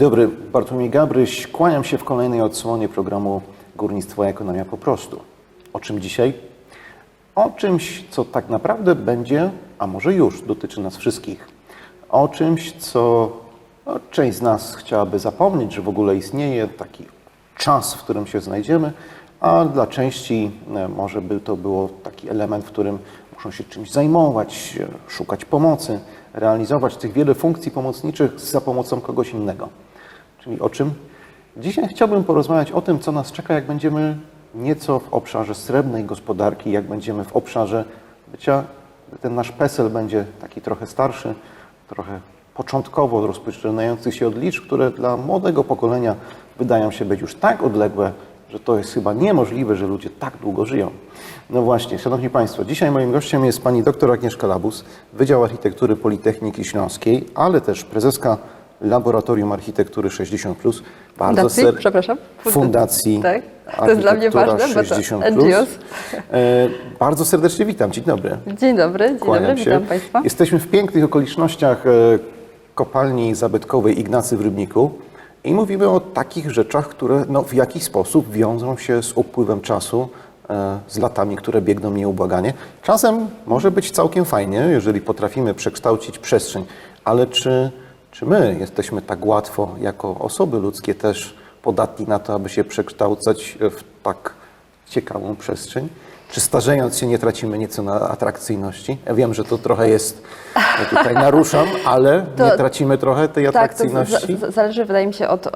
Dobry, Bartłomiej Gabryś. Kłaniam się w kolejnej odsłonie programu Górnictwo Ekonomia po prostu. O czym dzisiaj? O czymś, co tak naprawdę będzie, a może już dotyczy nas wszystkich. O czymś, co no, część z nas chciałaby zapomnieć, że w ogóle istnieje taki czas, w którym się znajdziemy, a dla części e, może by to było taki element, w którym muszą się czymś zajmować, e, szukać pomocy, realizować tych wiele funkcji pomocniczych za pomocą kogoś innego. Czyli o czym? Dzisiaj chciałbym porozmawiać o tym, co nas czeka, jak będziemy nieco w obszarze srebrnej gospodarki, jak będziemy w obszarze bycia, ten nasz PESEL będzie taki trochę starszy, trochę początkowo rozpoczynających się od liczb, które dla młodego pokolenia wydają się być już tak odległe, że to jest chyba niemożliwe, że ludzie tak długo żyją. No właśnie, Szanowni Państwo, dzisiaj moim gościem jest pani dr Agnieszka Labus, Wydział Architektury Politechniki Śląskiej, ale też prezeska Laboratorium Architektury 60+. Bardzo Fundacji? ser- Przepraszam. Fundacji Tak. To jest dla mnie ważne, bo to 60+. NGOs. E, bardzo serdecznie witam, dzień dobry. Dzień dobry, dzień Kłaniam dobry, się. witam Państwa. Jesteśmy w pięknych okolicznościach e, kopalni zabytkowej Ignacy w Rybniku i mówimy o takich rzeczach, które no, w jakiś sposób wiążą się z upływem czasu, e, z latami, które biegną nieubłaganie. Czasem może być całkiem fajnie, jeżeli potrafimy przekształcić przestrzeń, ale czy, czy my jesteśmy tak łatwo, jako osoby ludzkie też podatni na to, aby się przekształcać w tak ciekawą przestrzeń? Czy starzejąc się nie tracimy nieco na atrakcyjności? Ja wiem, że to trochę jest, ja tutaj naruszam, ale To- nie tracimy trochę tej Tak, to atrakcyjności? z- zależy, wydaje mi się, od,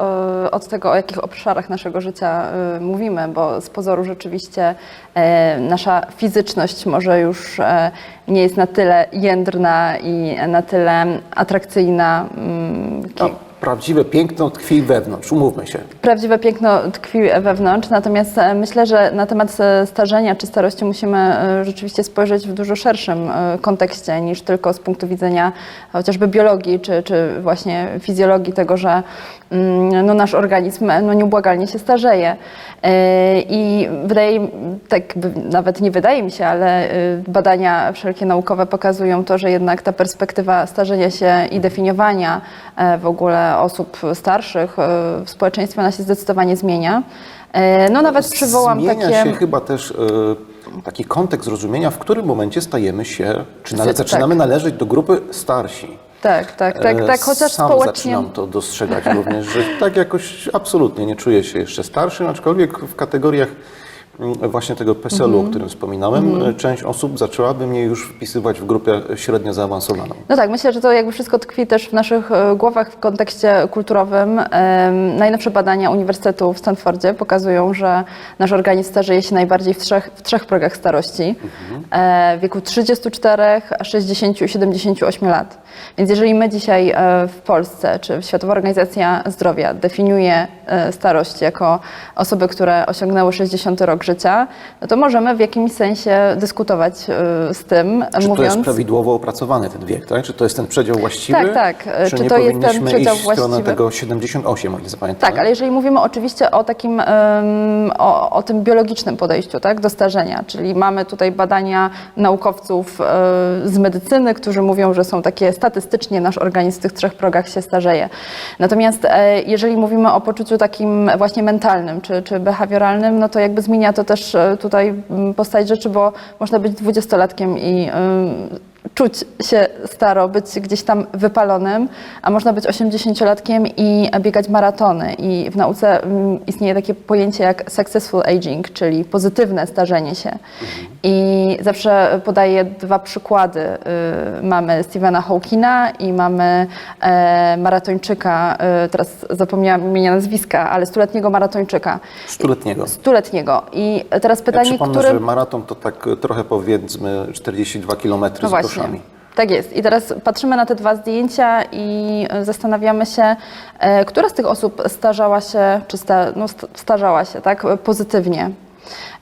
od tego, o jakich obszarach naszego życia y, mówimy, bo z pozoru rzeczywiście e, nasza fizyczność może już e, nie jest na tyle jędrna i na tyle atrakcyjna. No, prawdziwe piękno tkwi wewnątrz, umówmy się. Prawdziwe piękno tkwi wewnątrz, natomiast e, myślę, że na temat e, starzenia czy starości musimy e, rzeczywiście spojrzeć w dużo szerszym kontekście niż tylko z punktu widzenia chociażby biologii czy, czy właśnie fizjologii tego, że mm, no, nasz organizm no, nieubłagalnie się starzeje. I wydaje, tak nawet nie wydaje mi się, ale badania wszelkie naukowe pokazują to, że jednak ta perspektywa starzenia się i definiowania w ogóle osób starszych e, w społeczeństwie ona się zdecydowanie zmienia. E, No nawet przywołam Zmienia takie... się chyba też e, taki kontekst zrozumienia, w którym momencie stajemy się, czy nale, Tak. zaczynamy należeć do grupy starsi. Tak, tak, tak, tak, chociaż Sam społecznie... zaczynam to dostrzegać również, że tak jakoś absolutnie nie czuję się jeszcze starszym, aczkolwiek w kategoriach właśnie tego PESEL-u, Mhm. o którym wspominałem, e, część osób zaczęłaby mnie już wpisywać w grupę średnio zaawansowaną. No tak, myślę, że to jakby wszystko tkwi też w naszych e, głowach w kontekście kulturowym. Najnowsze badania Uniwersytetu w Stanfordzie pokazują, że nasz organizm starzeje się najbardziej w trzech, w trzech progach starości. E, W wieku 34, 60 i 78 lat. Więc jeżeli my dzisiaj e, w Polsce, czy Światowa Organizacja Zdrowia definiuje e, starość jako osoby, które osiągnęły 60 rok życia, no to możemy w jakimś sensie dyskutować e, z tym, Czy mówiąc... to jest prawidłowo opracowany ten wiek, tak? Czy to jest ten przedział właściwy? Tak, tak. Czy, czy nie to jest ten przedział iść właściwy? tego 78, o ile zapamiętam? Tak, ale jeżeli mówimy oczywiście o takim, o, o tym biologicznym podejściu tak, do starzenia, czyli mamy tutaj badania naukowców z medycyny, którzy mówią, że są takie statystycznie nasz organizm w tych trzech progach się starzeje. Natomiast e, jeżeli mówimy o poczuciu takim właśnie mentalnym czy, czy behawioralnym, no to jakby zmienia to też e, tutaj mm, postać rzeczy, bo można być dwudziestolatkiem i czuć się staro, być gdzieś tam wypalonym, a można być 80-latkiem i biegać maratony. I w nauce mm, istnieje takie pojęcie jak successful aging, czyli pozytywne starzenie się. I zawsze podaję dwa przykłady. Y, Mamy Stephena Hawkina i mamy e, maratończyka, y, teraz zapomniałam imienia nazwiska, ale stuletniego maratończyka. Stuletniego. Stuletniego. I teraz Ja pytanie, przypomnę, który... że maraton to tak e, trochę powiedzmy 42 km No z Tak jest. I teraz patrzymy na te dwa zdjęcia i e, zastanawiamy się, e, która z tych osób starzała się, czy sta, no, st- starzała się tak, pozytywnie.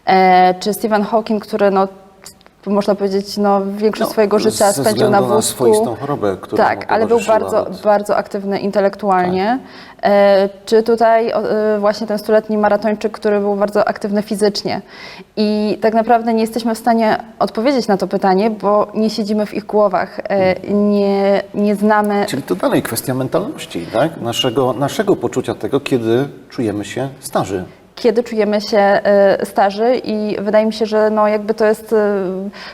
E, Czy Stephen Hawking, który no, można powiedzieć, no, większość No, swojego życia spędził na względu na wózku. swoistą chorobę, która Tak, ale był bardzo, bardzo aktywny intelektualnie. Tak. E, czy tutaj e, właśnie ten stuletni maratończyk, który był bardzo aktywny fizycznie. I tak naprawdę nie jesteśmy w stanie odpowiedzieć na to pytanie, bo nie siedzimy w ich głowach, e, nie, nie znamy Czyli to dalej kwestia mentalności, tak? Naszego, naszego poczucia tego, kiedy czujemy się starzy. Kiedy czujemy się e, starzy i wydaje mi się, że no jakby to jest e,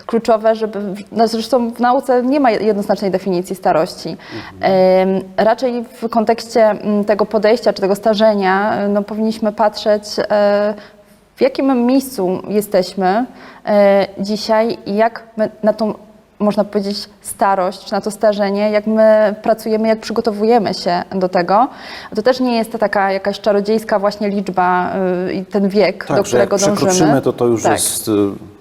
kluczowe, żeby, no zresztą w nauce nie ma jednoznacznej definicji starości. Em, Raczej w kontekście m, tego podejścia czy tego starzenia no powinniśmy patrzeć w jakim miejscu jesteśmy dzisiaj i jak my na tą można powiedzieć, starość, czy na to starzenie, jak my pracujemy, jak przygotowujemy się do tego. To też nie jest to taka jakaś czarodziejska właśnie liczba y, i ten wiek, Tak, do że jak którego dążymy. przekroczymy, to to już Tak. jest y,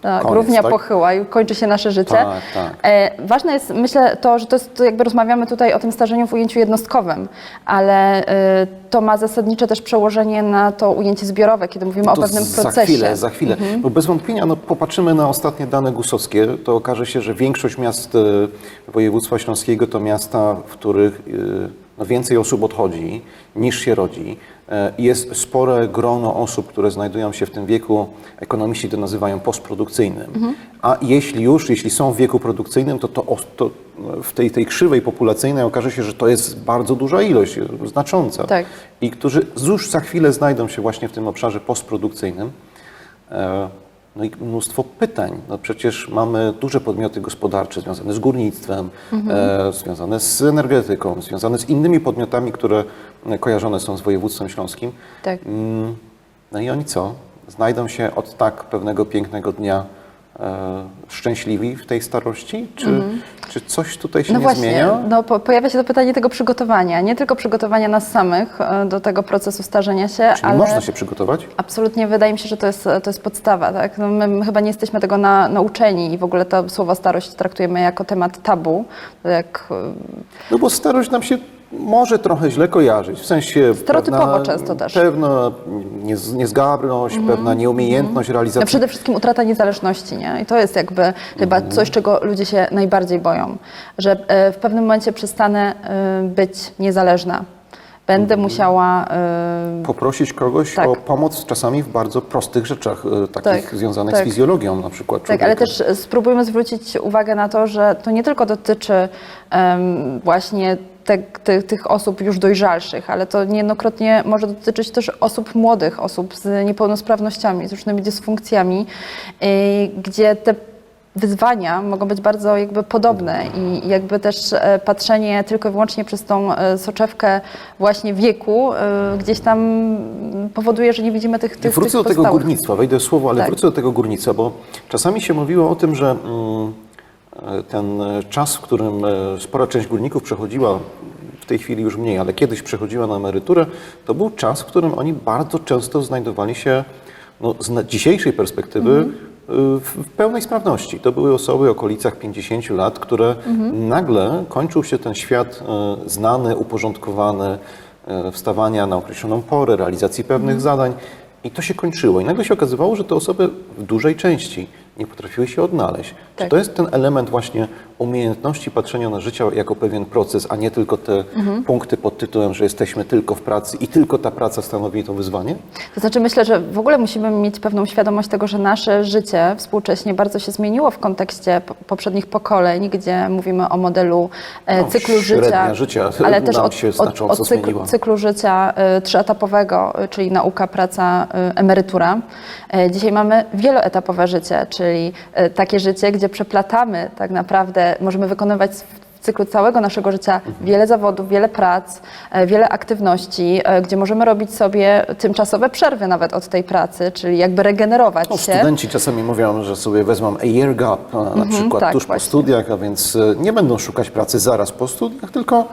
Tak, koniec, równia tak? pochyła i kończy się nasze życie. Tak, tak. E, ważne jest, myślę, to, że to jest, to jakby rozmawiamy tutaj o tym starzeniu w ujęciu jednostkowym, ale e, to ma zasadnicze też przełożenie na to ujęcie zbiorowe, kiedy mówimy o pewnym za procesie. chwilę, za chwilę. Bo bez wątpienia, no, popatrzymy na ostatnie dane gusowskie, to okaże się, że większość miast e, województwa śląskiego to miasta, w których e, więcej osób odchodzi niż się rodzi. E, Jest spore grono osób, które znajdują się w tym wieku, ekonomiści to nazywają postprodukcyjnym. A jeśli już, jeśli są w wieku produkcyjnym, to, to, to w tej, tej krzywej populacyjnej okaże się, że to jest bardzo duża ilość, e, znacząca Tak. i którzy już za chwilę znajdą się właśnie w tym obszarze postprodukcyjnym. No i mnóstwo pytań. No przecież mamy duże podmioty gospodarcze związane z górnictwem, e, związane z energetyką, związane z innymi podmiotami, które e, kojarzone są z województwem śląskim. Tak. Mm, No i oni co? Znajdą się od tak pewnego pięknego dnia szczęśliwi w tej starości? Czy, czy coś tutaj się No nie właśnie, zmienia? no, po, pojawia się to pytanie tego przygotowania, nie tylko przygotowania nas samych e, do tego procesu starzenia się, Czyli ale można się przygotować? absolutnie wydaje mi się, że to jest, to jest podstawa. Tak? No my, my chyba nie jesteśmy tego na, nauczeni i w ogóle to słowo starość traktujemy jako temat tabu, jak e, No bo starość nam się może trochę źle kojarzyć, w sensie Stereotypowo pewna, często też. Pewna niez, niezgrabność, pewna nieumiejętność no realizacji. przede wszystkim utrata niezależności. Nie? I to jest jakby chyba coś, czego ludzie się najbardziej boją, że e, w pewnym momencie przestanę e, być niezależna. Będę musiała e, Poprosić kogoś Tak. o pomoc czasami w bardzo prostych rzeczach, e, takich Tak, związanych tak. z fizjologią na przykład Tak, ale człowieka. też spróbujmy zwrócić uwagę na to, że to nie tylko dotyczy em, właśnie te, ty, tych osób już dojrzalszych, ale to niejednokrotnie może dotyczyć też osób młodych, osób z niepełnosprawnościami, z różnymi dysfunkcjami, y, gdzie te wyzwania mogą być bardzo jakby podobne i jakby też e, patrzenie tylko i wyłącznie przez tą e, soczewkę właśnie wieku e, gdzieś tam powoduje, że nie widzimy tych, tych, Wrócę tych do tego górnictwa, wejdę w słowo, ale Tak. wrócę do tego górnictwa, bo czasami się mówiło o tym, że mm, ten e, czas, w którym e, spora część górników przechodziła, w tej chwili już mniej, ale kiedyś przechodziła na emeryturę, to był czas, w którym oni bardzo często znajdowali się no, z dzisiejszej perspektywy Mhm. y, w, pełnej sprawności. To były osoby w okolicach 50 lat, które Mhm. nagle kończył się ten świat e, znany, uporządkowany, e, wstawania na określoną porę, realizacji pewnych Mhm. zadań. I to się kończyło. I nagle się okazywało, że te osoby w dużej części nie potrafiły się odnaleźć. Czy Tak. to jest ten element właśnie umiejętności patrzenia na życie jako pewien proces, a nie tylko te Mhm. punkty pod tytułem, że jesteśmy tylko w pracy i tylko ta praca stanowi to wyzwanie? To znaczy myślę, że w ogóle musimy mieć pewną świadomość tego, że nasze życie współcześnie bardzo się zmieniło w kontekście po- poprzednich pokoleń, gdzie mówimy o modelu e, No, cyklu życia, życia ale też od, się od, znacząco od cyklu, cyklu życia e, trzyetapowego, e, czyli nauka, praca, e, emerytura. E, Dzisiaj mamy wieloetapowe życie, czyli e, takie życie, gdzie przeplatamy tak naprawdę, możemy wykonywać w cyklu całego naszego życia wiele zawodów, wiele prac, e, wiele aktywności, e, gdzie możemy robić sobie tymczasowe przerwy nawet od tej pracy, czyli jakby regenerować No, się. studenci czasami mówią, że sobie wezmą a year gap, na przykład tak, tuż po właśnie. studiach, a więc nie będą szukać pracy zaraz po studiach, tylko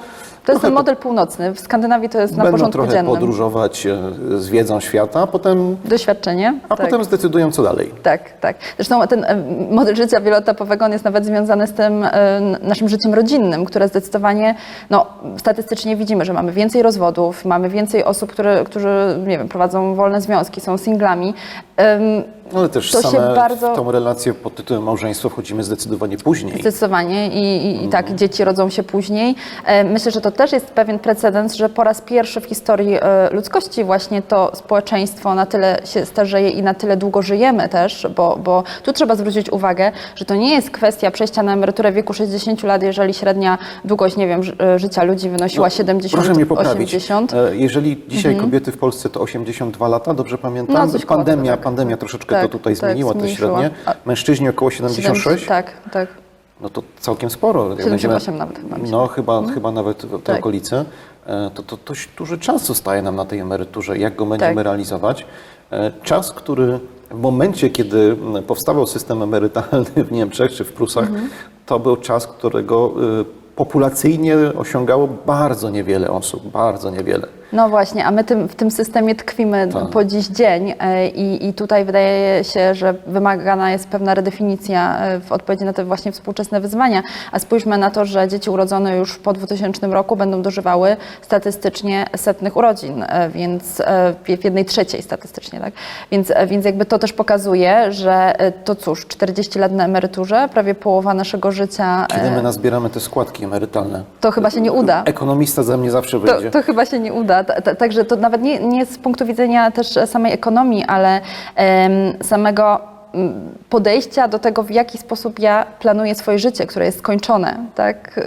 To jest ten model północny. W Skandynawii to jest na będą porządku trochę dziennym. podróżować, e, zwiedzą świata, a potem, Doświadczenie. a tak. potem zdecydują co dalej. Tak, tak. Zresztą ten e, model życia wieloetapowego on jest nawet związany z tym e, naszym życiem rodzinnym, które zdecydowanie, no statystycznie widzimy, że mamy więcej rozwodów, mamy więcej osób, które, którzy, nie wiem, prowadzą wolne związki, są singlami Ym, Ale też To się same bardzo- w tą relację pod tytułem małżeństwo wchodzimy zdecydowanie później. Zdecydowanie i, i, i tak dzieci rodzą się później. Myślę, że to też jest pewien precedens, że po raz pierwszy w historii e, ludzkości właśnie to społeczeństwo na tyle się starzeje i na tyle długo żyjemy też, bo, bo tu trzeba zwrócić uwagę, że to nie jest kwestia przejścia na emeryturę w wieku 60 lat, jeżeli średnia długość, nie wiem, e, życia ludzi wynosiła 70, No, Proszę mnie poprawić. 80. E, Jeżeli dzisiaj kobiety w Polsce to 82 lata, dobrze pamiętam? No, pandemia, tak. pandemia troszeczkę Tak, to tutaj tak, zmieniła te średnie. Mężczyźni około 76? Tak, tak. No to całkiem sporo. Jak 78 nawet chyba No chyba, chyba nawet w te Tak. okolice. E, To, to dość duży czas zostaje nam na tej emeryturze. Jak go będziemy Tak. realizować? E, Czas, który w momencie, kiedy m, powstawał system emerytalny w Niemczech czy w Prusach, Mhm. to był czas, którego y, populacyjnie osiągało bardzo niewiele osób, bardzo niewiele. No właśnie, a my tym, w tym systemie tkwimy Tak. po dziś dzień e, i, i tutaj wydaje się, że wymagana jest pewna redefinicja e, w odpowiedzi na te właśnie współczesne wyzwania. A spójrzmy na to, że dzieci urodzone już po 2000 roku będą dożywały statystycznie setnych urodzin, e, więc w jednej trzeciej statystycznie, tak? Więc, więc jakby to też pokazuje, że to cóż, 40 lat na emeryturze, prawie połowa naszego życia, Kiedy my nazbieramy te składki emerytalne? to chyba się nie uda. Ekonomista ze mnie zawsze To, wyjdzie. to chyba się nie uda. Ta- ta- Także to nawet nie, nie z punktu widzenia też samej ekonomii, ale samego mm, podejścia do tego, w jaki sposób ja planuję swoje życie, które jest skończone. Tak?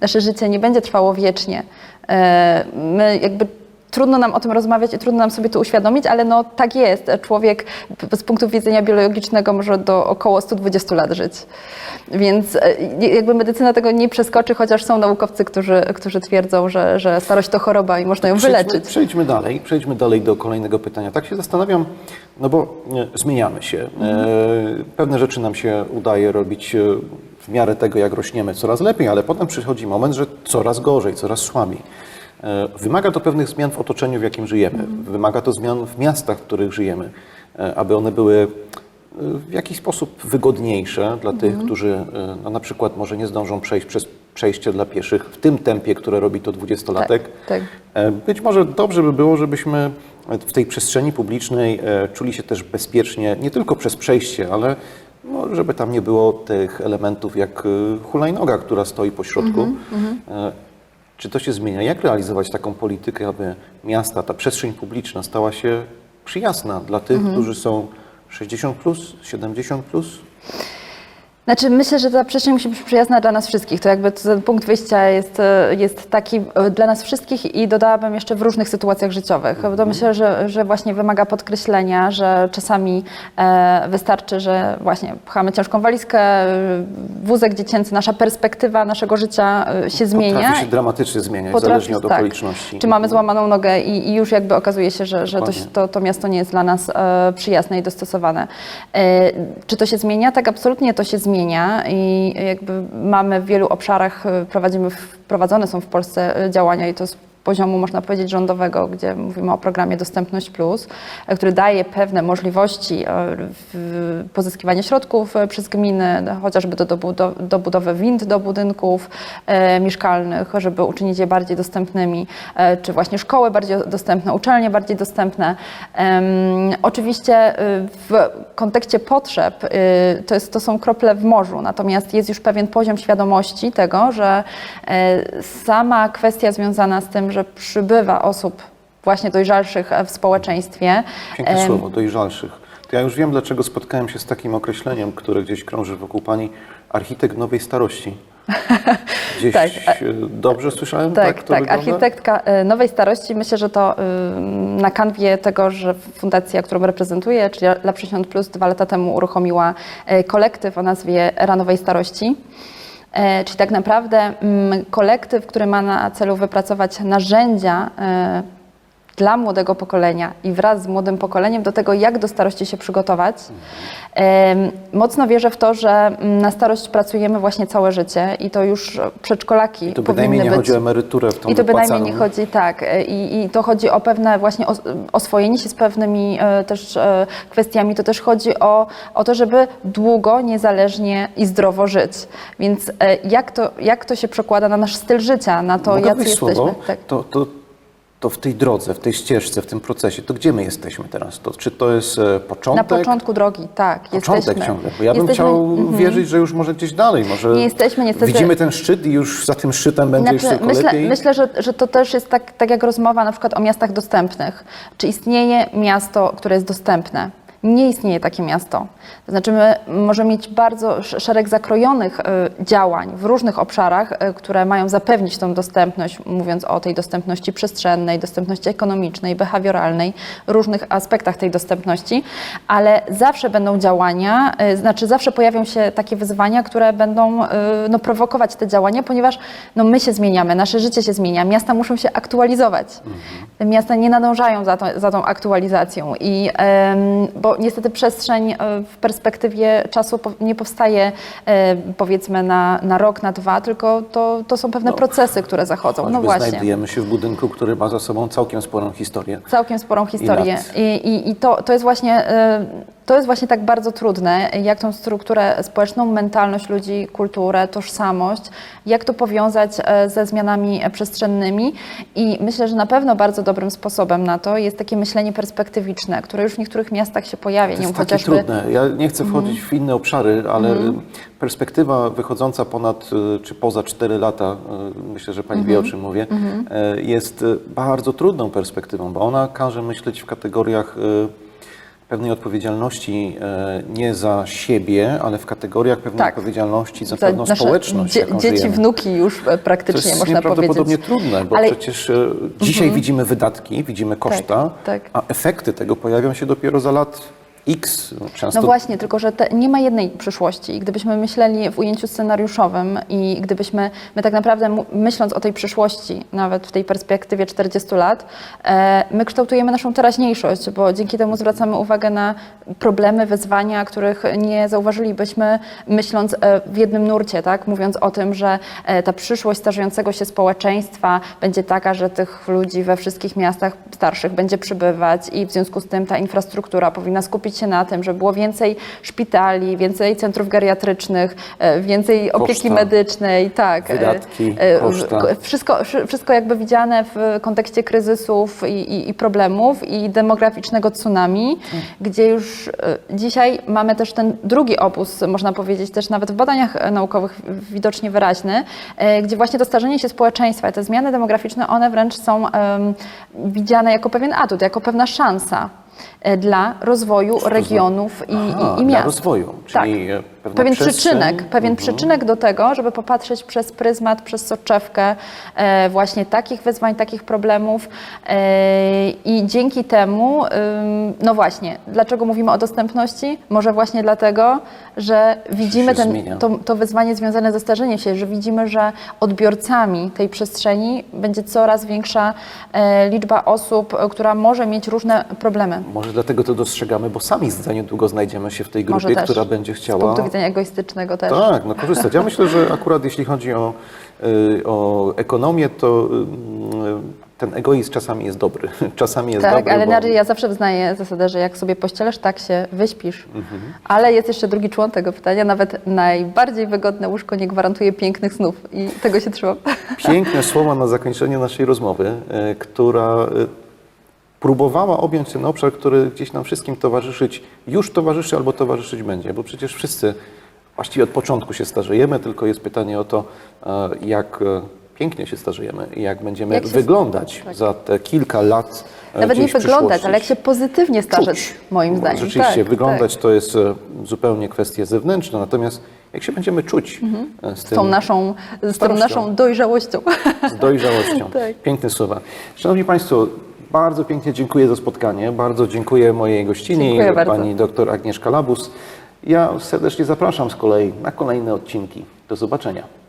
Nasze życie nie będzie trwało wiecznie. E, My jakby Trudno nam o tym rozmawiać i trudno nam sobie to uświadomić, ale no tak jest. Człowiek z punktu widzenia biologicznego może do około 120 lat żyć. Więc e, jakby medycyna tego nie przeskoczy, chociaż są naukowcy, którzy, którzy twierdzą, że, że starość to choroba i można ją Przejdźmy, wyleczyć. przejdźmy dalej, przejdźmy dalej do kolejnego pytania. Tak się zastanawiam, no bo e, zmieniamy się. E, pewne rzeczy nam się udaje robić w miarę tego, jak rośniemy, coraz lepiej, ale potem przychodzi moment, że coraz gorzej, coraz słabiej. E, wymaga to pewnych zmian w otoczeniu, w jakim żyjemy. Wymaga to zmian w miastach, w których żyjemy, e, aby one były e, w jakiś sposób wygodniejsze dla tych, którzy e, no, na przykład może nie zdążą przejść przez przejście dla pieszych w tym tempie, które robi to dwudziestolatek. tak. E, Być może dobrze by było, żebyśmy w tej przestrzeni publicznej czuli się też bezpiecznie, nie tylko przez przejście, ale no, żeby tam nie było tych elementów jak hulajnoga, która stoi po środku. E, Czy to się zmienia? Jak realizować taką politykę, aby miasta, ta przestrzeń publiczna stała się przyjazna dla tych, którzy są 60 plus, 70 plus? Znaczy myślę, że ta przestrzeń musi być przyjazna dla nas wszystkich. To jakby ten punkt wyjścia jest, e, jest taki e, dla nas wszystkich i dodałabym jeszcze w różnych sytuacjach życiowych. To myślę, że, że właśnie wymaga podkreślenia, że czasami e, wystarczy, że właśnie pchamy ciężką walizkę, wózek dziecięcy, nasza perspektywa naszego życia się zmienia. Potrafi się dramatycznie zmieniać, Potrafi- zależnie od tak. okoliczności. Czy mamy złamaną nogę i, i już jakby okazuje się, że, że to, to, to miasto nie jest dla nas przyjazne i dostosowane. Czy to się zmienia? Tak, absolutnie to się zmienia i jakby mamy w wielu obszarach, e, prowadzimy, wprowadzone są w Polsce e, działania i to z poziomu, można powiedzieć, rządowego, gdzie mówimy o programie Dostępność Plus, e, który daje pewne możliwości e, pozyskiwania środków e, przez gminy, chociażby do, do, do budowy wind do budynków mieszkalnych, żeby uczynić je bardziej dostępnymi, czy właśnie szkoły bardziej dostępne, uczelnie bardziej dostępne. Oczywiście w kontekście potrzeb to, jest, to są krople w morzu, natomiast jest już pewien poziom świadomości tego, że sama kwestia związana z tym, że przybywa osób właśnie dojrzalszych e, w społeczeństwie. Piękne słowo, dojrzalszych. To ja już wiem, dlaczego spotkałem się z takim określeniem, które gdzieś krąży wokół Pani, architekt nowej starości. Gdzieś Tak, e, dobrze słyszałem? Tak, Tak, tak. Architektka e, nowej starości, myślę, że to na kanwie tego, że fundacja, którą reprezentuję, czyli La 60 Plus, dwa lata temu uruchomiła kolektyw o nazwie Era Nowej Starości. E, Czyli tak naprawdę mm, kolektyw, który ma na celu wypracować narzędzia e, dla młodego pokolenia i wraz z młodym pokoleniem do tego, jak do starości się przygotować. Mocno wierzę w to, że mm, na starość pracujemy właśnie całe życie i to już przedszkolaki I to powinny bynajmniej nie być. chodzi o emeryturę w tą I to bynajmniej nie chodzi, tak. e, I, I to chodzi o pewne właśnie os, oswojenie się z pewnymi e, też e, kwestiami. To też chodzi o, o to, żeby długo, niezależnie i zdrowo żyć. Więc jak to, jak to się przekłada na nasz styl życia, na to, Mogę jacy jesteśmy? Tak. To, to to w tej drodze, w tej ścieżce, w tym procesie, to gdzie my jesteśmy teraz? To, czy to jest e, początek? Na początku drogi, tak, Początek jesteśmy. ciągle, bo ja bym Jesteśmy- chciał wierzyć, że już może gdzieś dalej, może Nie jesteśmy niestety- widzimy ten szczyt i już za tym szczytem będzie już Znaczy, tylko myślę, lepiej. myślę że, że to też jest tak, tak jak rozmowa na przykład o miastach dostępnych. Czy istnieje miasto, które jest dostępne? Nie istnieje takie miasto. To znaczy, my możemy mieć bardzo sz- szereg zakrojonych y, działań w różnych obszarach, y, które mają zapewnić tą dostępność, mówiąc o tej dostępności przestrzennej, dostępności ekonomicznej, behawioralnej, różnych aspektach tej dostępności, ale zawsze będą działania, y, znaczy zawsze pojawią się takie wyzwania, które będą no, prowokować te działania, ponieważ no, my się zmieniamy, nasze życie się zmienia, miasta muszą się aktualizować. Miasta nie nadążają za, to, za tą aktualizacją i em, bo niestety przestrzeń e, w perspektywie czasu nie powstaje e, powiedzmy na, na rok, na dwa, tylko to, to są pewne procesy, które zachodzą. No właśnie. znajdujemy się w budynku, który ma za sobą całkiem sporą historię. Całkiem sporą historię. lat. I, i, i to, to jest właśnie. y, To jest właśnie tak bardzo trudne, jak tą strukturę społeczną, mentalność ludzi, kulturę, tożsamość, jak to powiązać e, ze zmianami e, przestrzennymi. I myślę, że na pewno bardzo dobrym sposobem na to jest takie myślenie perspektywiczne, które już w niektórych miastach się pojawia. To jest takie chociażby Mhm. trudne. Ja nie chcę wchodzić w inne obszary, ale perspektywa wychodząca ponad y, czy poza 4 lata, y, myślę, że Pani wie Mhm. o czym mówię, y, jest y, bardzo trudną perspektywą, bo ona każe myśleć w kategoriach pewnej odpowiedzialności y, nie za siebie, ale w kategoriach pewnej Tak. odpowiedzialności za za pewną społeczność, dzie- dzieci, żyjemy. wnuki już e, To praktycznie jest można nieprawdopodobnie powiedzieć. trudne, bo Ale- przecież e, dzisiaj widzimy wydatki, widzimy koszta, tak. a efekty tego pojawią się dopiero za lat X. Często No właśnie, tylko że te, nie ma jednej przyszłości. Gdybyśmy myśleli w ujęciu scenariuszowym i gdybyśmy, my tak naprawdę myśląc o tej przyszłości, nawet w tej perspektywie 40 lat, e, my kształtujemy naszą teraźniejszość, bo dzięki temu zwracamy uwagę na problemy, wyzwania, których nie zauważylibyśmy myśląc e, w jednym nurcie, tak? mówiąc o tym, że e, ta przyszłość starzejącego się społeczeństwa będzie taka, że tych ludzi we wszystkich miastach starszych będzie przybywać i w związku z tym ta infrastruktura powinna skupić się na tym, żeby było więcej szpitali, więcej centrów geriatrycznych, e, więcej opieki Koszta. medycznej, tak. e, Wydatki, e, koszta. Wszystko, wszy- wszystko jakby widziane w kontekście kryzysów i, i, i problemów i demograficznego tsunami, gdzie już dzisiaj mamy też ten drugi obóz, można powiedzieć, też nawet w badaniach naukowych widocznie wyraźny, gdzie właśnie to starzenie się społeczeństwa i te zmiany demograficzne, one wręcz są em, widziane jako pewien atut, jako pewna szansa dla rozwoju regionów i, Aha, i, i dla miast. rozwoju, Tak. czyli e, pewna Pewien przestrzeń. przyczynek, pewien przyczynek do tego, żeby popatrzeć przez pryzmat, przez soczewkę e, właśnie takich wyzwań, takich problemów e, i dzięki temu, ym, no właśnie, dlaczego mówimy o dostępności? Może właśnie dlatego, że widzimy ten, to, to wyzwanie związane ze starzeniem się, że widzimy, że odbiorcami tej przestrzeni będzie coraz większa e, liczba osób, e, która może mieć różne problemy. Może dlatego to dostrzegamy, bo sami za niedługo znajdziemy się w tej Może grupie, która będzie Z chciała punktu widzenia egoistycznego też. Tak, no korzystać. Ja myślę, że akurat jeśli chodzi o, y, o ekonomię, to y, ten egoizm czasami jest dobry. Czasami jest Tak, dobry, ale bo... ja zawsze wyznaję zasadę, że jak sobie pościelesz, tak się wyśpisz. Ale jest jeszcze drugi człon tego pytania. Nawet najbardziej wygodne łóżko nie gwarantuje pięknych snów i tego się trzeba. Piękne słowa na zakończenie naszej rozmowy, y, która próbowała objąć ten obszar, który gdzieś nam wszystkim towarzyszyć, już towarzyszy albo towarzyszyć będzie, bo przecież wszyscy właściwie od początku się starzejemy, tylko jest pytanie o to, e, jak e, pięknie się starzejemy i jak będziemy Jak wyglądać za te kilka lat e, Nawet nie wyglądać, ale jak się pozytywnie starzeć, moim zdaniem. Rzeczywiście, tak, wyglądać Tak. to jest zupełnie kwestia zewnętrzna, natomiast jak się będziemy czuć e, z, Z tym, tą naszą, z tą naszą dojrzałością. z dojrzałością. Tak. Piękne słowa. Szanowni Państwo, bardzo pięknie dziękuję za spotkanie. Bardzo dziękuję mojej gościni, Dziękuję bardzo. pani dr Agnieszka Labus. Ja serdecznie zapraszam z kolei na kolejne odcinki. Do zobaczenia.